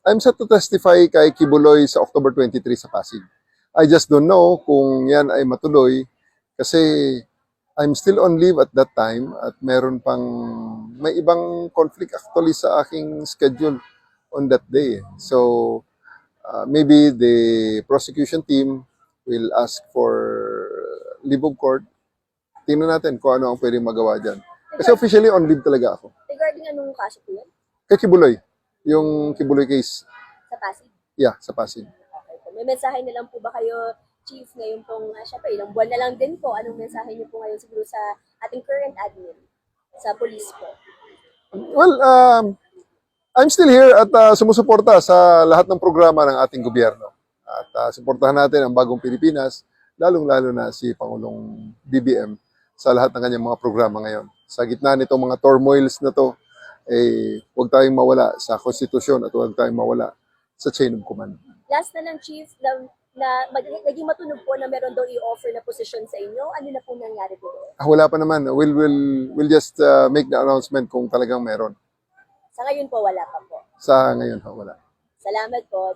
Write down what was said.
I'm set to testify kay Kibuloy sa October 23 sa Pasig. I just don't know kung yan ay matuloy kasi I'm still on leave at that time at meron pang may ibang conflict actually sa aking schedule on that day. So uh, maybe the prosecution team will ask for leave of court. Tingnan natin kung ano ang pwedeng magawa dyan. Kasi officially on leave talaga ako. Regarding anong kaso po yun? Kay Kibuloy, yung Kibuloy case, Sa Pasig? yeah, sa Pasig. Okay. May mensahe na lang po ba kayo, Chief, ngayon pong, uh, syempre, ilang buwan na lang din po. Anong mensahe niyo po ngayon siguro sa ating current admin? Sa police po? Well, um, I'm still here at uh, sumusuporta sa lahat ng programa ng ating gobyerno. At uh, suportahan natin ang bagong Pilipinas, lalong-lalo na si Pangulong BBM sa lahat ng kanyang mga programa ngayon. Sa gitna nitong mga turmoils na to, eh, huwag tayong mawala sa konstitusyon at huwag tayong mawala sa chain of command. Last na lang, Chief, na, na mag- naging matunog po na meron daw i-offer na position sa inyo. Ano na po nangyari po? Ah, wala pa naman. We'll, we'll, we'll just uh, make the announcement kung talagang meron. Sa ngayon po, wala pa po. Sa ngayon, ha, wala. Salamat po.